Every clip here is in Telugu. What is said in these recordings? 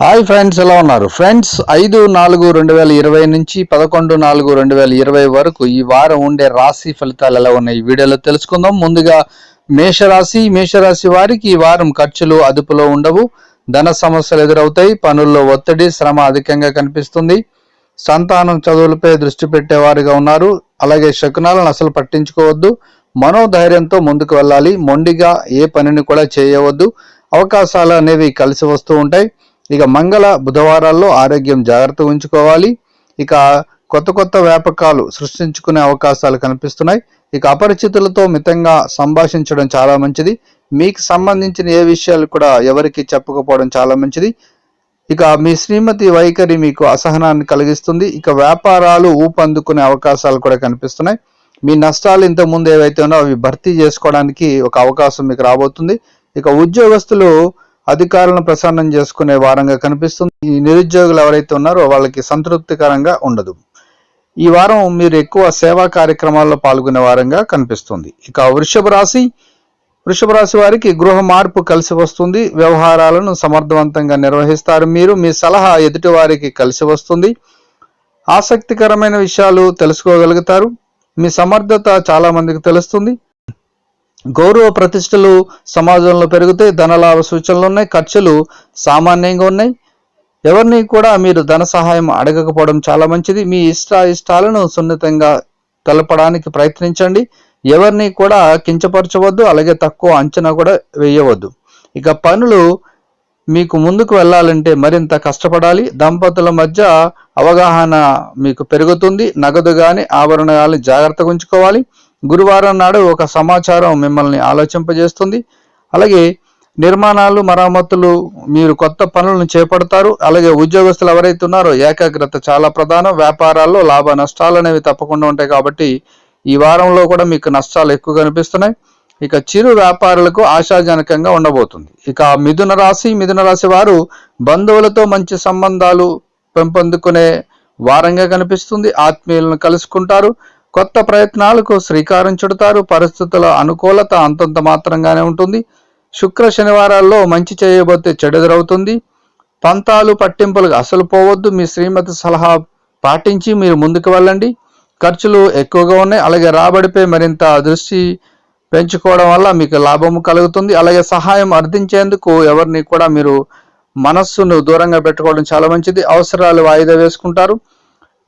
హాయ్ ఫ్రెండ్స్ ఎలా ఉన్నారు? ఫ్రెండ్స్ ఐదు నాలుగు రెండు వేల ఇరవై నుంచి పదకొండు నాలుగు రెండు వేల ఇరవై వరకు ఈ వారం ఉండే రాశి ఫలితాలు ఎలా ఉన్నాయి? ఈ వీడియోలో తెలుసుకుందాం. ముందుగా మేషరాశి మేషరాశి వారికి ఈ వారం ఖర్చులు అదుపులో ఉండవు. ధన సమస్యలు ఎదురవుతాయి. పనుల్లో ఒత్తిడి శ్రమ అధికంగా కనిపిస్తుంది. సంతానం చదువులపై దృష్టి పెట్టేవారుగా ఉన్నారు. అలాగే శకునాలను అసలు పట్టించుకోవద్దు. మనోధైర్యంతో ముందుకు వెళ్ళాలి. మొండిగా ఏ పనిని కూడా చేయవద్దు. అవకాశాలు అనేవి కలిసి వస్తూ ఉంటాయి. ఇక మంగళ బుధవారాల్లో ఆరోగ్యం జాగ్రత్త ఉంచుకోవాలి. ఇక కొత్త కొత్త వ్యాపకాలు సృష్టించుకునే అవకాశాలు కనిపిస్తున్నాయి. ఇక అపరిచితులతో మితంగా సంభాషించడం చాలా మంచిది. మీకు సంబంధించిన ఏ విషయాలు కూడా ఎవరికి చెప్పకపోవడం చాలా మంచిది. ఇక మీ శ్రీమతి వైఖరి మీకు అసహనాన్ని కలిగిస్తుంది. ఇక వ్యాపారాలు ఊపందుకునే అవకాశాలు కూడా కనిపిస్తున్నాయి. మీ నష్టాలు ఇంతకుముందు ముందు ఏవైతే ఉన్నాయో అవి భర్తీ చేసుకోవడానికి ఒక అవకాశం మీకు రాబోతుంది. ఇక ఉద్యోగస్తులు అధికారులను ప్రసన్నం చేసుకునే వారంగా కనిపిస్తుంది. ఈ నిరుద్యోగులు ఎవరైతే ఉన్నారో వాళ్ళకి సంతృప్తికరంగా ఉండదు. ఈ వారం మీరు ఎక్కువ సేవా కార్యక్రమాల్లో పాల్గొనే వారంగా కనిపిస్తుంది. ఇక వృషభ రాశి వృషభ రాశి వారికి గృహ మార్పు కలిసి వస్తుంది. వ్యవహారాలను సమర్థవంతంగా నిర్వహిస్తారు. మీరు మీ సలహా ఎదుటి వారికి కలిసి వస్తుంది. ఆసక్తికరమైన విషయాలు తెలుసుకోగలుగుతారు. మీ సమర్థత చాలా మందికి తెలుస్తుంది. గౌరవ ప్రతిష్టలు సమాజంలో పెరుగుతాయి. ధనలాభ సూచనలు ఉన్నాయి. ఖర్చులు సామాన్యంగా ఉన్నాయి. ఎవరిని కూడా మీరు ధన సహాయం అడగకపోవడం చాలా మంచిది. మీ ఇష్ట ఇష్టాలను సున్నితంగా తెలపడానికి ప్రయత్నించండి. ఎవరిని కూడా కించపరచవద్దు అలాగే తక్కువ అంచనా కూడా వేయవద్దు. ఇక పనులు మీకు ముందుకు వెళ్ళాలంటే మరింత కష్టపడాలి. దంపతుల మధ్య అవగాహన మీకు పెరుగుతుంది. నగదు కానీ ఆభరణ కానీ జాగ్రత్తగా ఉంచుకోవాలి. గురువారం నాడు ఒక సమాచారం మిమ్మల్ని ఆలోచింపజేస్తుంది. అలాగే నిర్మాణాలు మరమ్మతులు మీరు కొత్త పనులను చేపడతారు. అలాగే ఉద్యోగస్తులు ఎవరైతే ఉన్నారో ఏకాగ్రత చాలా ప్రధానం. వ్యాపారాల్లో లాభ నష్టాలు అనేవి తప్పకుండా ఉంటాయి కాబట్టి ఈ వారంలో కూడా మీకు నష్టాలు ఎక్కువ కనిపిస్తున్నాయి. ఇక చిరు వ్యాపారులకు ఆశాజనకంగా ఉండబోతుంది. ఇక మిథున రాశి మిథున రాశి వారు బంధువులతో మంచి సంబంధాలు పెంపొందుకునే వారంగా కనిపిస్తుంది. ఆత్మీయులను కలుసుకుంటారు. కొత్త ప్రయత్నాలకు శ్రీకారం చుడతారు. పరిస్థితుల అనుకూలత అంతంత మాత్రంగానే ఉంటుంది. శుక్ర శనివారాల్లో మంచి చేయబోతే చెడెదురవుతుంది. పంతాలు పట్టింపులకు అసలు పోవద్దు. మీ శ్రీమతి సలహా పాటించి మీరు ముందుకు వెళ్ళండి. ఖర్చులు ఎక్కువగా ఉన్నాయి. అలాగే రాబడిపై మరింత దృష్టి పెంచుకోవడం వల్ల మీకు లాభము కలుగుతుంది. అలాగే సహాయం అర్థించేందుకు ఎవరిని కూడా మీరు మనస్సును దూరంగా పెట్టుకోవడం చాలా మంచిది. అవసరాలు వాయిదా వేసుకుంటారు.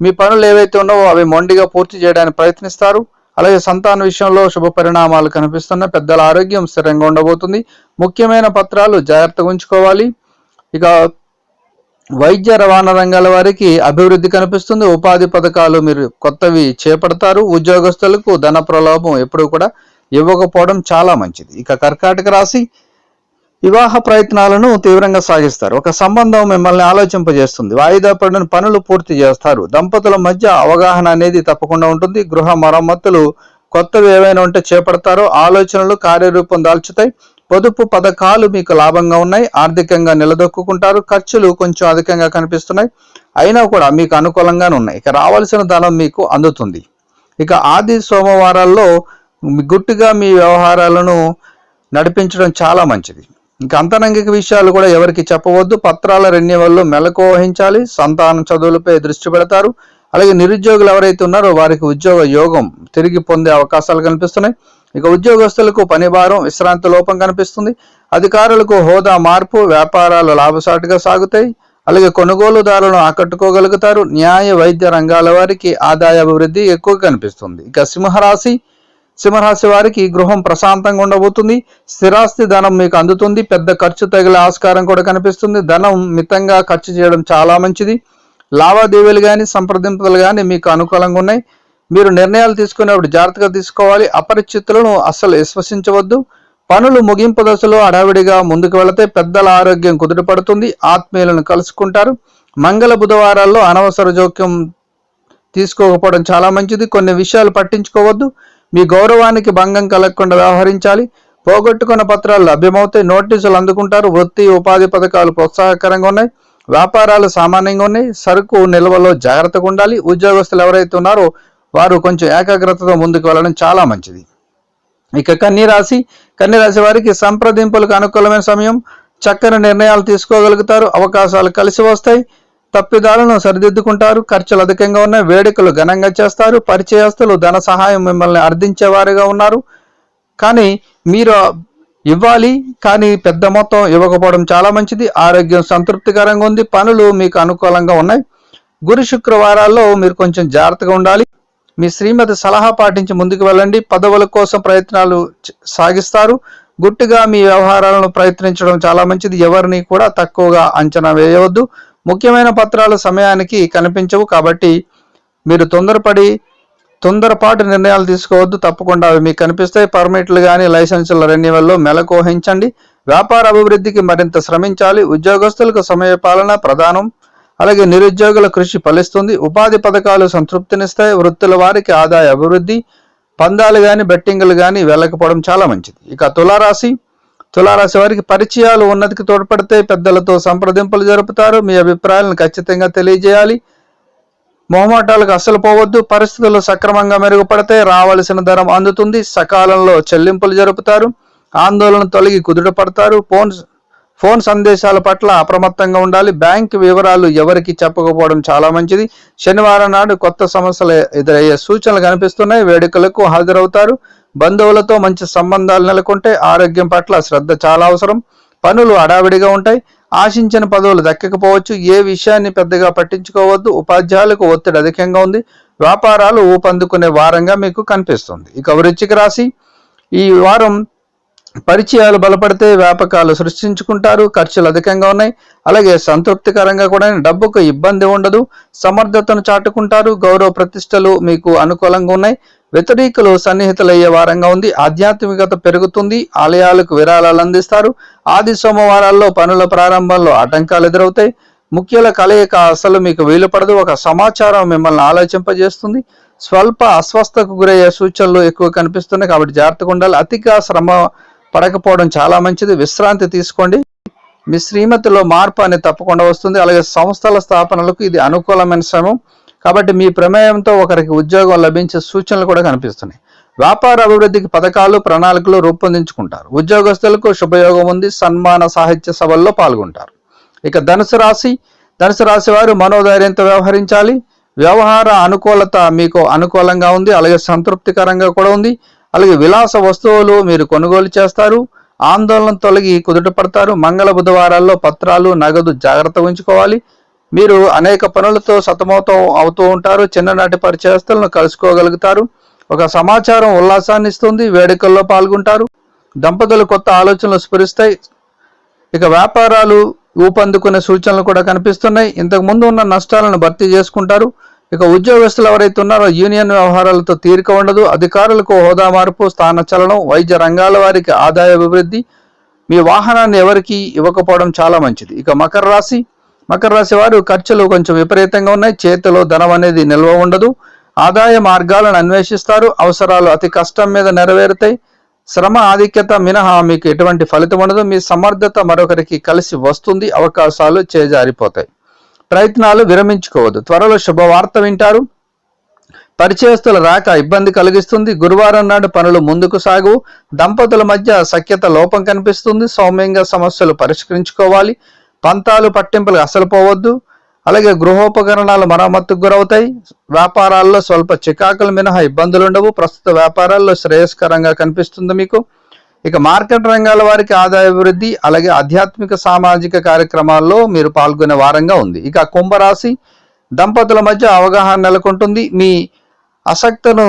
మీ పనులు ఏవైతే ఉన్నావో అవి మొండిగా పూర్తి చేయడానికి ప్రయత్నిస్తారు. అలాగే సంతాన విషయంలో శుభ పరిణామాలు కనిపిస్తున్నాయి పెద్దల ఆరోగ్యం స్థిరంగా ఉండబోతుంది. ముఖ్యమైన పత్రాలు జాగ్రత్తగా ఉంచుకోవాలి. ఇక వైద్య రవాణా రంగాల వారికి అభివృద్ధి కనిపిస్తుంది. ఉపాధి పథకాలు మీరు కొత్తవి చేపడతారు. ఉద్యోగస్తులకు ధన ప్రలోభం ఎప్పుడూ కూడా ఇవ్వకపోవడం చాలా మంచిది. ఇక కర్కాటక రాశి వివాహ ప్రయత్నాలను తీవ్రంగా సాగిస్తారు. ఒక సంబంధం మిమ్మల్ని ఆలోచింపజేస్తుంది. వాయిదా పడిన పనులు పూర్తి చేస్తారు. దంపతుల మధ్య అవగాహన అనేది తప్పకుండా ఉంటుంది. గృహ మరమ్మతులు కొత్తవి ఏవైనా ఉంటే చేపడతారో ఆలోచనలు కార్యరూపం దాల్చుతాయి. పొదుపు పథకాలు మీకు లాభంగా ఉన్నాయి ఆర్థికంగా నిలదొక్కుంటారు ఖర్చులు కొంచెం అధికంగా కనిపిస్తున్నాయి. అయినా కూడా మీకు అనుకూలంగానే ఉన్నాయి. ఇక రావాల్సిన ధనం మీకు అందుతుంది. ఇక ఆది సోమవారాల్లో గుట్టుగా మీ వ్యవహారాలను నడిపించడం చాలా మంచిది. ఇంకా అంతరంగిక విషయాలు కూడా ఎవరికి చెప్పవద్దు. పత్రాల రెన్యువల్లో మెలకు వహించాలి. సంతానం చదువులపై దృష్టి పెడతారు. అలాగే నిరుద్యోగులు ఎవరైతే ఉన్నారో వారికి ఉద్యోగ యోగం తిరిగి పొందే అవకాశాలు కనిపిస్తున్నాయి. ఇక ఉద్యోగస్తులకు పని భారం విశ్రాంతి లోపం కనిపిస్తుంది. అధికారులకు హోదా మార్పు వ్యాపారాలు లాభసాటిగా సాగుతాయి. అలాగే కొనుగోలుదారులను ఆకట్టుకోగలుగుతారు. న్యాయ వైద్య రంగాల వారికి ఆదాయ అభివృద్ధి ఎక్కువ కనిపిస్తుంది. ఇక సింహరాశి సింహరాశి వారికి గృహం ప్రశాంతంగా ఉండబోతుంది. స్థిరాస్తి ధనం మీకు అందుతుంది. పెద్ద ఖర్చు తగిలే ఆస్కారం కూడా కనిపిస్తుంది. ధనం మితంగా ఖర్చు చేయడం చాలా మంచిది. లావాదేవీలు కానీ సంప్రదింపులు కానీ మీకు అనుకూలంగా ఉన్నాయి. మీరు నిర్ణయాలు తీసుకునేప్పుడు జాగ్రత్తగా తీసుకోవాలి. అపరిచితులను అస్సలు విశ్వసించవద్దు. పనులు ముగింపు దశలో అడావిడిగా ముందుకు వెళితే పెద్దల ఆరోగ్యం కుదుటపడుతుంది. ఆత్మీయులను కలుసుకుంటారు. మంగళ బుధవారాల్లో అనవసర జోక్యం తీసుకోకపోవడం చాలా మంచిది. కొన్ని విషయాలు పట్టించుకోవద్దు. మీ గౌరవానికి భంగం కలగకుండా వ్యవహరించాలి. పోగొట్టుకున్న పత్రాలు లభ్యమవుతాయి. నోటీసులు అందుకుంటారు. వృత్తి ఉపాధి పథకాలు ప్రోత్సాహకరంగా ఉన్నాయి. వ్యాపారాలు సామాన్యంగా ఉన్నాయి. సరుకు నిల్వలో జాగ్రత్తగా ఉండాలి. ఉద్యోగస్తులు ఎవరైతే ఉన్నారో వారు కొంచెం ఏకాగ్రతతో ముందుకు వెళ్ళడం చాలా మంచిది. ఇక కన్నీరాశి కన్నీరాశి వారికి సంప్రదింపులకు అనుకూలమైన సమయం. చక్కని నిర్ణయాలు తీసుకోగలుగుతారు. అవకాశాలు కలిసి వస్తాయి. తప్పిదాలను సరిదిద్దుకుంటారు. ఖర్చులు అధికంగా ఉన్నాయి. వేడుకలు ఘనంగా చేస్తారు. పరిచయస్తులు ధన సహాయం మిమ్మల్ని అర్థించేవారుగా ఉన్నారు. కానీ మీరు ఇవ్వాలి కానీ పెద్ద మొత్తం ఇవ్వకపోవడం చాలా మంచిది. ఆరోగ్యం సంతృప్తికరంగా ఉంది. పనులు మీకు అనుకూలంగా ఉన్నాయి. గురు శుక్రవారాల్లో మీరు కొంచెం జాగ్రత్తగా ఉండాలి. మీ శ్రీమతి సలహా పాటించి ముందుకు వెళ్ళండి. పదవుల కోసం ప్రయత్నాలు సాగిస్తారు. గుట్టుగా మీ వ్యవహారాలను ప్రయత్నించడం చాలా మంచిది. ఎవరిని కూడా తక్కువగా అంచనా వేయవద్దు. ముఖ్యమైన పత్రాలు సమయానికి కనిపించవు కాబట్టి మీరు తొందరపడి తొందరపాటు నిర్ణయాలు తీసుకోవద్దు తప్పకుండా అవి మీకు కనిపిస్తాయి పర్మిట్లు కానీ లైసెన్సుల రెన్యువల్లో మెలకోహించండి వ్యాపార అభివృద్ధికి మరింత శ్రమించాలి. ఉద్యోగస్తులకు సమయపాలన ప్రధానం. అలాగే నిరుద్యోగుల కృషి ఫలిస్తుంది. ఉపాధి పథకాలు సంతృప్తినిస్తాయి. వృత్తుల వారికి ఆదాయ అభివృద్ధి పందాలు కానీ బెట్టింగులు కానీ వెళ్ళకపోవడం చాలా మంచిది. ఇక తులారాశి. తులారాశి వారికి పరిచయాలు ఉన్నతికి తోడ్పడితే పెద్దలతో సంప్రదింపులు జరుపుతారు. మీ అభిప్రాయాలను ఖచ్చితంగా తెలియజేయాలి. మొహమాటాలకు అస్సలు పోవద్దు. పరిస్థితులు సక్రమంగా మెరుగుపడితే రావలసిన ధరం అందుతుంది. సకాలంలో చెల్లింపులు జరుపుతారు. ఆందోళన తొలగి కుదుట పడతారు. ఫోన్ ఫోన్ సందేశాల పట్ల అప్రమత్తంగా ఉండాలి. బ్యాంక్ వివరాలు ఎవరికి చెప్పకపోవడం చాలా మంచిది. శనివారం నాడు కొత్త సమస్యలు ఎదురయ్యే సూచనలు కనిపిస్తున్నాయి. వేడుకలకు హాజరవుతారు. బంధువులతో మంచి సంబంధాలు నెలకొంటే ఆరోగ్యం పట్ల శ్రద్ధ చాలా అవసరం. పనులు అడావిడిగా ఉంటాయి. ఆశించిన పదవులు దక్కకపోవచ్చు. ఏ విషయాన్ని పెద్దగా పట్టించుకోవద్దు. ఉపాధ్యాయులకు ఒత్తిడి అధికంగా ఉంది. వ్యాపారాలు ఊపందుకునే వారంగా మీకు కనిపిస్తుంది. ఇక వృచ్చిక రాశి. ఈ వారం పరిచయాలు బలపడితే వ్యాపకాలు సృష్టించుకుంటారు. ఖర్చులు అధికంగా ఉన్నాయి. అలాగే సంతృప్తికరంగా కూడా డబ్బుకు ఇబ్బంది ఉండదు. సమర్థతను చాటుకుంటారు. గౌరవ ప్రతిష్టలు మీకు అనుకూలంగా ఉన్నాయి. వ్యతిరేకులు సన్నిహితులయ్యే వారంగా ఉంది. ఆధ్యాత్మికత పెరుగుతుంది. ఆలయాలకు విరాళాలు అందిస్తారు. ఆది సోమవారాల్లో పనుల ప్రారంభంలో ఆటంకాలు ఎదురవుతాయి. ముఖ్యుల కలయిక అసలు మీకు వీలు పడదు. ఒక సమాచారం మిమ్మల్ని ఆలోచింపజేస్తుంది. స్వల్ప అస్వస్థకు గురయ్యే సూచనలు ఎక్కువ కనిపిస్తున్నాయి కాబట్టి జాగ్రత్తగా ఉండాలి. అతిగా శ్రమ పడకపోవడం చాలా మంచిది. విశ్రాంతి తీసుకోండి. మీ శ్రీమతిలో మార్పు అనేది తప్పకుండా వస్తుంది. అలాగే సంస్థల స్థాపనలకు ఇది అనుకూలమైన సమయం. కాబట్టి మీ ప్రమేయంతో ఒకరికి ఉద్యోగం లభించే సూచనలు కూడా కనిపిస్తున్నాయి. వ్యాపార అభివృద్ధికి పథకాలు ప్రణాళికలు రూపొందించుకుంటారు. ఉద్యోగస్తులకు శుభయోగం ఉంది సన్మాన సాహిత్య సభల్లో పాల్గొంటారు. ఇక ధనుసు రాశి ధనుసు రాశి వారు మనోధైర్యంతో వ్యవహరించాలి. వ్యవహార అనుకూలత మీకు అనుకూలంగా ఉంది అలాగే సంతృప్తికరంగా కూడా ఉంది. అలాగే విలాస వస్తువులు మీరు కొనుగోలు చేస్తారు. ఆందోళన తొలగి కుదుట పడతారు. మంగళ బుధవారాల్లో పత్రాలు నగదు జాగ్రత్త ఉంచుకోవాలి. మీరు అనేక పనులతో సతమతం అవుతూ ఉంటారు చిన్ననాటి పరిచయస్తులను కలుసుకోగలుగుతారు. ఒక సమాచారం ఉల్లాసాన్ని ఇస్తుంది వేడుకల్లో పాల్గొంటారు. దంపతులు కొత్త ఆలోచనలు స్ఫురిస్తాయి. ఇక వ్యాపారాలు ఊపందుకునే సూచనలు కూడా కనిపిస్తున్నాయి. ఇంతకు ముందు ఉన్న నష్టాలను భర్తీ చేసుకుంటారు. ఇక ఉద్యోగస్తులు ఎవరైతే ఉన్నారో యూనియన్ వ్యవహారాలతో తీరిక ఉండదు. అధికారులకు హోదా మార్పు స్థాన చలనం వైద్య రంగాల వారికి ఆదాయ అభివృద్ధి. మీ వాహనాన్ని ఎవరికి ఇవ్వకపోవడం చాలా మంచిది. ఇక మకర రాశి మకర రాశి వారు ఖర్చులు కొంచెం విపరీతంగా ఉన్నాయి. చేతిలో ధనం అనేది నిల్వ ఉండదు. ఆదాయ మార్గాలను అన్వేషిస్తారు. అవసరాలు అతి కష్టం మీద నెరవేరుతాయి. శ్రమ ఆధిక్యత మినహా మీకు ఎటువంటి ఫలితం ఉండదు. మీ సమర్థత మరొకరికి కలిసి వస్తుంది. అవకాశాలు చేజారిపోతాయి. ప్రయత్నాలు విరమించుకోవద్దు. త్వరలో శుభవార్త వింటారు. పరిచయస్తుల రాక ఇబ్బంది కలిగిస్తుంది. గురువారం నాడు పనులు ముందుకు సాగు దంపతుల మధ్య సఖ్యత లోపం కనిపిస్తుంది. సౌమ్యంగా సమస్యలు పరిష్కరించుకోవాలి. పంతాలు పట్టింపులు అసలు పోవద్దు. అలాగే గృహోపకరణాలు మరమ్మత్తుకు గురవుతాయి. వ్యాపారాల్లో స్వల్ప చికాకులు మినహా ఇబ్బందులు ఉండవు ప్రస్తుత వ్యాపారాల్లో శ్రేయస్కరంగా కనిపిస్తుంది మీకు. ఇక మార్కెట్ రంగాల వారికి ఆదాయ అభివృద్ధి అలాగే ఆధ్యాత్మిక సామాజిక కార్యక్రమాల్లో మీరు పాల్గొనే వారంగా ఉంది. ఇక కుంభరాశి దంపతుల మధ్య అవగాహన నెలకొంటుంది. మీ ఆసక్తను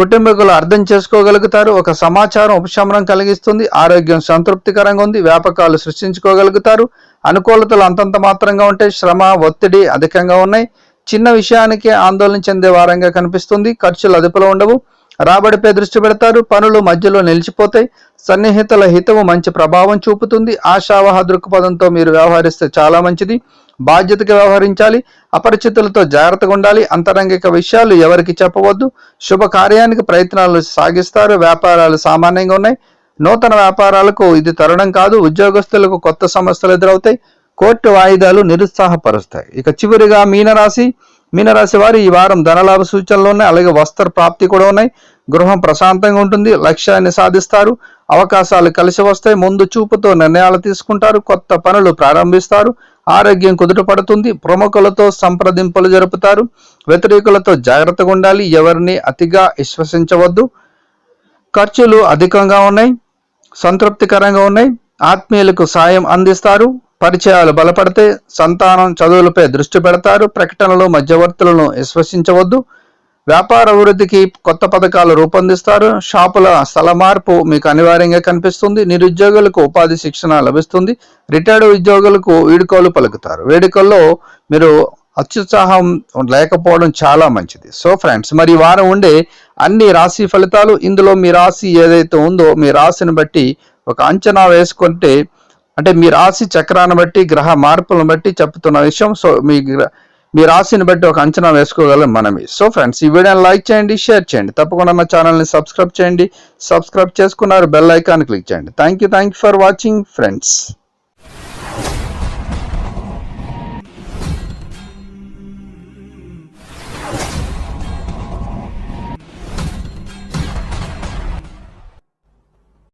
కుటుంబీకులు అర్థం చేసుకోగలుగుతారు ఒక సమాచారం ఉపశమనం కలిగిస్తుంది ఆరోగ్యం సంతృప్తికరంగా ఉంది వ్యాపకాలు సృష్టించుకోగలుగుతారు. అనుకూలతలు అంతంత మాత్రంగా ఉంటాయి శ్రమ ఒత్తిడి అధికంగా ఉన్నాయి. చిన్న విషయానికి ఆందోళన చెందే వారంగా కనిపిస్తుంది. ఖర్చులు అదుపులో ఉండవు. రాబడిపై దృష్టి పెడతారు. పనులు మధ్యలో నిలిచిపోతాయి. సన్నిహితుల హితవు మంచి ప్రభావం చూపుతుంది. ఆశావహ దృక్పథంతో మీరు వ్యవహరిస్తే చాలా మంచిది. బాధ్యతగా వ్యవహరించాలి. అపరిచితులతో జాగ్రత్తగా ఉండాలి. అంతరంగిక విషయాలు ఎవరికి చెప్పవద్దు. శుభ కార్యానికి ప్రయత్నాలు సాగిస్తారు. వ్యాపారాలు సామాన్యంగా ఉన్నాయి. నూతన వ్యాపారాలకు ఇది తరుణం కాదు. ఉద్యోగస్తులకు కొత్త సమస్యలు ఎదురవుతాయి. కోర్టు వాయిదాలు నిరుత్సాహపరుస్తాయి. ఇక చివరిగా మీనరాశి. మీనరాశి వారు ఈ వారం ధనలాభ సూచనలు ఉన్నాయి. అలాగే వస్త్ర ప్రాప్తి కూడా ఉన్నాయి. గృహం ప్రశాంతంగా ఉంటుంది. లక్ష్యాన్ని సాధిస్తారు. అవకాశాలు కలిసి వస్తాయి. ముందు చూపుతో నిర్ణయాలు తీసుకుంటారు. కొత్త పనులు ప్రారంభిస్తారు. ఆరోగ్యం కుదుట పడుతుంది. ప్రముఖులతో సంప్రదింపులు జరుపుతారు. వ్యతిరేకులతో జాగ్రత్తగా ఉండాలి. ఎవరిని అతిగా విశ్వసించవద్దు. ఖర్చులు అధికంగా ఉన్నాయి. సంతృప్తికరంగా ఉన్నాయి. ఆత్మీయులకు సాయం అందిస్తారు. పరిచయాలు బలపడితే సంతానం చదువులపై దృష్టి పెడతారు. ప్రకటనలు మధ్యవర్తులను విశ్వసించవద్దు. వ్యాపార అభివృద్ధికి కొత్త పథకాలు రూపొందిస్తారు. షాపుల స్థల మార్పు మీకు అనివార్యంగా కనిపిస్తుంది. నిరుద్యోగులకు ఉపాధి శిక్షణ లభిస్తుంది. రిటైర్డ్ ఉద్యోగులకు వీడుకోలు పలుకుతారు. వేడుకల్లో మీరు అత్యుత్సాహం లేకపోవడం చాలా మంచిది. సో ఫ్రెండ్స్ మరి వారం ఉండే అన్ని రాశి ఫలితాలు ఇందులో మీ రాశి ఏదైతే ఉందో మీ రాశిని బట్టి ఒక అంచనా వేసుకుంటే అంటే మీ రాశి చక్రాన్ని బట్టి గ్రహ మార్పులను బట్టి చెప్తున్న విషయం. సో మీ మీ రాశిని బట్టి ఒక అంచనా వేసుకోగలం మనమే. సో ఫ్రెండ్స్ ఈ వీడియోని లైక్ చేయండి షేర్ చేయండి. తప్పకుండా నా ఛానల్ని సబ్స్క్రైబ్ చేయండి. సబ్స్క్రైబ్ చేసుకున్నారు బెల్ ఐకాన్ క్లిక్ చేయండి. Thank you thank you for watching friends.